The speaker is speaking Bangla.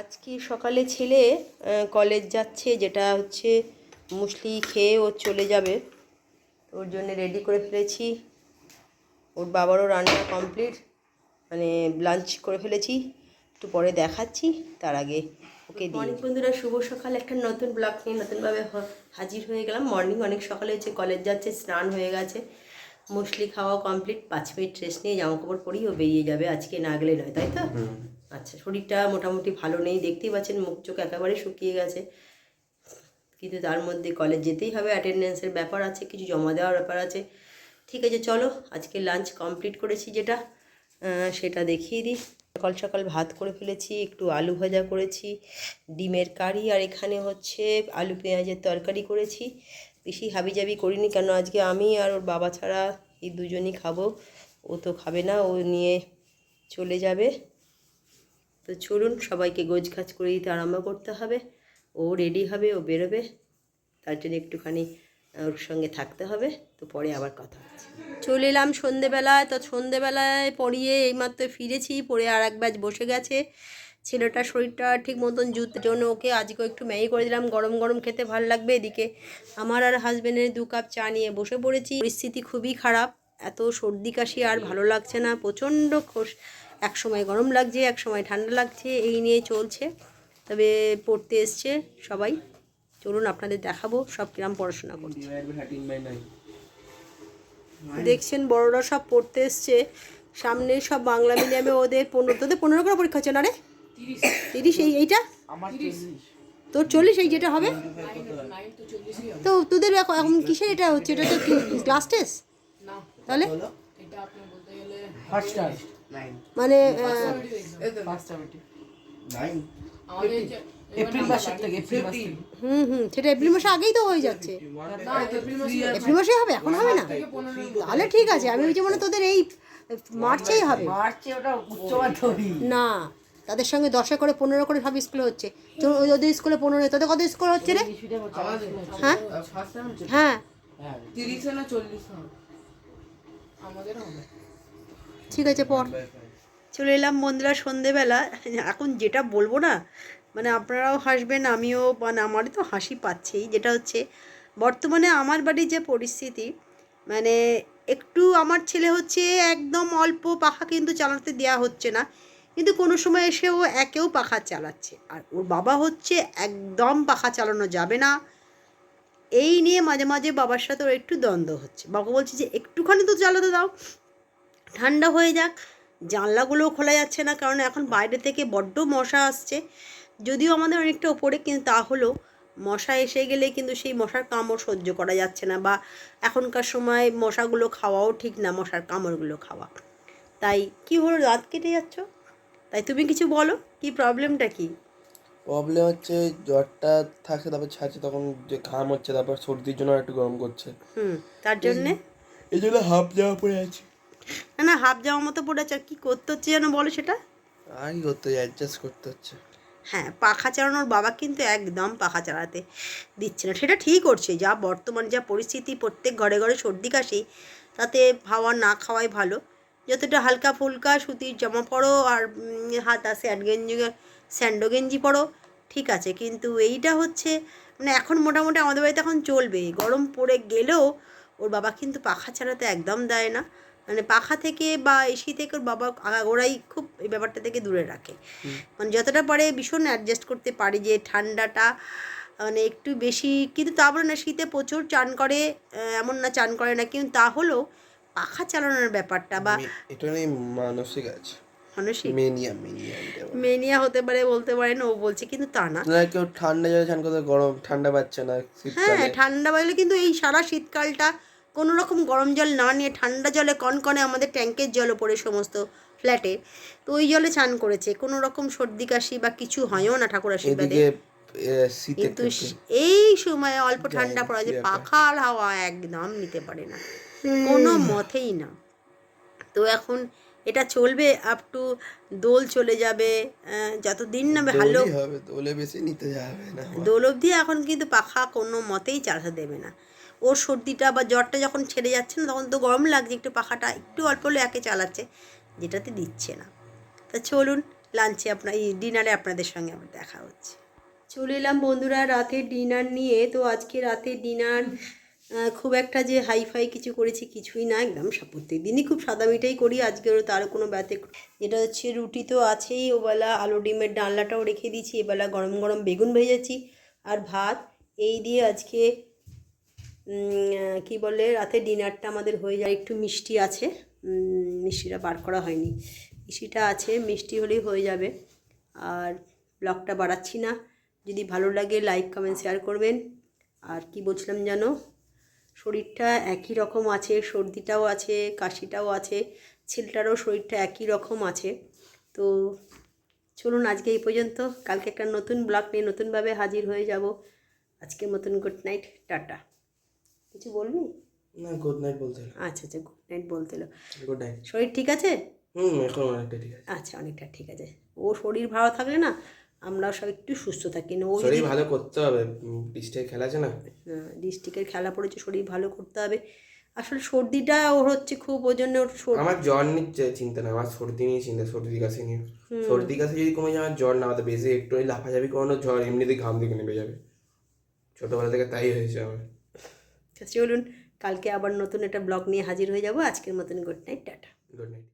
আজকে সকালে ছেলে কলেজ যাচ্ছে যেটা হচ্ছে মুসলি খেয়ে ও চলে যাবে। ওর জন্য রেডি করে ফেলেছি। ওর বাবারও রান্না কমপ্লিট মানে লাঞ্চ করে ফেলেছি। একটু পরে দেখাচ্ছি তার আগে ওকে অনেক বন্ধুরা শুভ সকাল। একটা নতুন ব্লগ নিয়ে নতুনভাবে হাজির হয়ে গেলাম। মর্নিং অনেক সকালে হচ্ছে কলেজ যাচ্ছে স্নান হয়ে গেছে। মুসলি খাওয়া কমপ্লিট পাঁচ মিনিট রেস্ট নিয়ে জামা কাপড় পরেই ও বেরিয়ে যাবে। আজকে না গেলে নয় তাই তো? আচ্ছা শরীরটা মোটামুটি ভালো নেই, দেখতেই পাচ্ছেন মুখ চোখ একেবারে শুকিয়ে গেছে। কিন্তু তার মধ্যে কলেজ যেতেই হবে অ্যাটেন্ডেন্সের ব্যাপার আছে, কিছু জমা দেওয়ার ব্যাপার আছে। ঠিক আছে, চলো, আজকে লাঞ্চ কমপ্লিট করেছি যেটা সেটা দেখিয়ে দিই। সকাল সকাল ভাত করে ফেলেছি, একটু আলু ভাজা করেছি, ডিমের কারি, আর এখানে হচ্ছে আলু পেঁয়াজের তরকারি করেছি। বেশি হাবিজাবি করিনি, কেন আজকে আমি আর ওর বাবা ছাড়া এই দুজনই খাব। ও তো খাবে না, ও নিয়ে চলে যাবে। তো চলুন সবাইকে গোছ খাজ করে দিতে আরম্ভ করতে হবে। ও রেডি হবে, ও বেরোবে। তার জন্য একটুখানি ওর সঙ্গে থাকতে হবে। তো পরে আবার কথা হচ্ছে। চলে এলাম সন্ধেবেলায়। তো সন্ধেবেলায় পড়িয়ে এইমাত্র ফিরেছি। পরে আর এক ব্যাচ বসে গেছে। ছেলেটার শরীরটা ঠিক মতন জুতের জন্য ওকে আজকে একটু ম্যাগি করে দিলাম। গরম গরম খেতে ভালো লাগবে। এদিকে আমার আর হাজবেন্ডের দু কাপ চা নিয়ে বসে পড়েছি। পরিস্থিতি খুবই খারাপ। এত সর্দি কাশি আর ভালো লাগছে না। প্রচণ্ড খোস এক সময় গরম লাগছে এক সময় ঠান্ডা লাগছে এই নিয়ে চলছে। তবে পড়তে এসছে সবাই। চলুন আপনাদের দেখাবো সব কিরম পড়াশোনা করছে। দেখছেন বড়রা সব পড়তে এসছে। সামনে সব বাংলা মিডিয়ামে ওদের পনেরো তোদের পনেরো করে পরীক্ষা হচ্ছে না রে? তিরিশ এই এইটা? তোর চল্লিশ এই যেটা হবে? তো তোদের এখন এখন কিসের এটা হচ্ছে? এটা তো ক্লাস টেস্ট তাহলে? মানে হুম হুম সেটা এপ্রিল মাসে আগেই তো হয়ে যাচ্ছে। এপ্রিল মাসে হবে এখন হবে না। তাহলে ঠিক আছে আমি বলছি মানে তোদের এই মার্চেই হবে। মার্চে ওটা উচ্চ মাধ্যমিক না তাদের সঙ্গে দশে করে পনেরো করে সব স্কুলে হচ্ছে। তো ওদের স্কুলে পনেরো তোদের কত স্কুল হচ্ছে রে? হ্যাঁ? হ্যাঁ। তিরিশে না চল্লিশ আমাদের হবে। ঠিক আছে, পর। চলে এলাম বন্ধুরা সন্ধেবেলা। এখন যেটা বলব না মানে আপনারাও হাসবেন, আমিও মানে আমারই তো হাসি পাচ্ছেই। যেটা হচ্ছে, বর্তমানে আমার বাড়ির যে পরিস্থিতি মানে একটু আমার ছেলে হচ্ছে একদম অল্প পাখা কিন্তু চালাতে দেওয়া হচ্ছে না। কিন্তু কোনো সময় এসে ও একেও পাখা চালাচ্ছে। আর ওর বাবা হচ্ছে একদম পাখা চালানো যাবে না। এই নিয়ে মাঝে মাঝে বাবার সাথে ওর একটু দ্বন্দ্ব হচ্ছে। বাবা বলছে যে, একটুখানি তো চালাতে দাও। ঠান্ডা হয়ে যাক। জানলাগুলোও খোলা যাচ্ছে না কারণ এখন বাইরে থেকে বড্ড মশা আসছে। যদিও আমাদের অনেকটা ওপরে কিন্তু তা হলেও মশা এসে গেলে কিন্তু সেই মশার কামড় সহ্য করা যাচ্ছে না বা এখনকার সময় মশাগুলো খাওয়াও ঠিক না মশার কামড়গুলো খাওয়া। তাই কি হলো দাঁত কেটে যাচ্ছ? তাই তুমি কিছু বলো কি প্রবলেমটা কি? প্রবলেম হচ্ছে জ্বরটা থাকছে তারপর ছাড়ছে তখন যে ঘাম হচ্ছে তারপর সর্দির জন্য একটু গরম করছে। হুম তার জন্যে? এই জন্য হাফ জামা পরে আছি। না না হাফ জামা মতো পড়েছে আর কী করতে হচ্ছে যেন বলো সেটা? আর কি করতে অ্যাডজাস্ট করতে হচ্ছে। হ্যাঁ পাখা চালানোর বাবা কিন্তু একদম পাখা চালাতে দিচ্ছে না। সেটা ঠিক করছে যা বর্তমান যা পরিস্থিতি প্রত্যেক ঘরে ঘরে সর্দি কাশি তাতে হাওয়া না খাওয়াই ভালো। যতটা হালকা ফুলকা সুতির জামা পরো আর হাতা স্যান্ড গেঞ্জি স্যান্ডো গেঞ্জি পরো ঠিক আছে। কিন্তু এইটা হচ্ছে মানে এখন মোটামুটি আমাদের বাড়িতে এখন চলবে গরম পড়ে গেলেও ওর বাবা কিন্তু পাখা চালাতে একদম দেয় না। মানে পাখা থেকে বা এসি থেকে ওর বাবা ওরাই খুব এই ব্যাপারটা থেকে দূরে রাখে। মানে যতটা পারে ভীষণ অ্যাডজাস্ট করতে পারে যে ঠান্ডাটা মানে একটু বেশি কিন্তু তা বলে না শীতে প্রচুর চান করে এমন না চান করে না কিন্তু তা হলেও পাখা চালানোর ব্যাপারটা বা এটা মানসিক আছে। মানসিক? মেনিয়া মেনিয়া মেনিয়া হতে পারে বলতে পারেন ও বলছে কিন্তু তা না। না কেউ ঠান্ডা জলে চান করতে গরম ঠান্ডা পাচ্ছে না হ্যাঁ ঠান্ডা বাজলে কিন্তু এই সারা শীতকালটা কোনো রকম গরম জল না নিয়ে ঠান্ডা জলে কনকনে আমাদের ট্যাঙ্কের জল পড়ে সমস্ত ফ্ল্যাটে। তো ওই জলে চান করেছে। কোনো রকম সর্দি কাশি বা কিছু হয়ও না ঠাকুর আশীর্বাদে। কিন্তু এই সময় অল্প ঠান্ডা পড়া যে। পাখার হাওয়া একদম নিতে পারে না। কোনো মতেই না। তো এখন এটা চলবে আপ টু দোল চলে যাবে যতদিন না ভালো হবে দোলে বেশি নিতে যাবে না। দোল অবধি এখন কিন্তু পাখা কোনো মতেই চালাতে দেবে না। ওর সর্দিটা বা জ্বরটা যখন ছেড়ে যাচ্ছে না তখন তো গরম লাগছে একটু পাখাটা একটু অল্প হলে একে চালাচ্ছে যেটাতে দিচ্ছে না। তা চলুন লাঞ্চে আপনার এই ডিনারে আপনাদের সঙ্গে আবার দেখা হচ্ছে। চলে এলাম বন্ধুরা রাতের ডিনার নিয়ে। তো আজকে রাতের ডিনার খুব একটা যে হাইফাই কিছু করেছি কিছুই না, একদম প্রত্যেক দিনই খুব সাদা মিটাই করি আজকেও তার কোনো ব্যতে যেটা হচ্ছে রুটি তো আছেই, ওবেলা আলু ডিমের ডালনাটাও রেখে দিয়েছি, এবেলা গরম গরম বেগুন ভেজেছি আর ভাত, এই দিয়ে আজকে কি বলে, রাতে ডিনারটা আমাদের হয়ে যায়, একটু মিষ্টি আছে মিষ্টিটা বার করা হয়নি, মিষ্টিটা আছে, মিষ্টি হলেই হয়ে যাবে, আর ব্লগটা বাড়াচ্ছি না, যদি ভালো লাগে লাইক, কমেন্ট, শেয়ার করবেন, আর কি বলছিলাম জানো শরীরটা একই রকম আছে সর্দিটাও আছে কাশিটাও আছে ছেলেটারও শরীরটা একই রকম আছে। তো চলুন আজকে এই পর্যন্ত কালকে একটা নতুন ব্লগ নিয়ে নতুনভাবে হাজির হয়ে যাব। আজকের মতন গুড নাইট টাটা। কিছু বলবি? না গুড নাইট বলতে আচ্ছা আচ্ছা গুড নাইট বলতে। গুড নাইট শরীর ঠিক আছে? হুম এখন অনেকটা ঠিক আছে। আচ্ছা অনেকটা ঠিক আছে। ও শরীর ভালো থাকলে না আমরাও সব একটু সুস্থ থাকি। না ও শরীর ভালো করতে হবে ডিস্ট্রিক্ট খেলা আছে না? ডিস্ট্রিক্টের খেলা পড়েছে শরীর ভালো করতে হবে। আসলে সর্দিটা ওর হচ্ছে খুব ওই জন্য ওর আমার জ্বর নিচ্ছে চিন্তা না আমার সর্দি নিয়ে চিন্তা সর্দি কাশি নিয়ে। সর্দি কাশি যদি কমে যায় আমার জ্বর না হতে বেশি একটু ওই লাফাঝাপি কোনো জ্বর এমনিতেই ঘাম দিকে নেমে যাবে। ছোটোবেলা থেকে তাই হয়েছে আমার। চলুন কালকে আবার নতুন একটা ব্লগ নিয়ে হাজির হয়ে যাব। আজকের মতন good night tata. Good night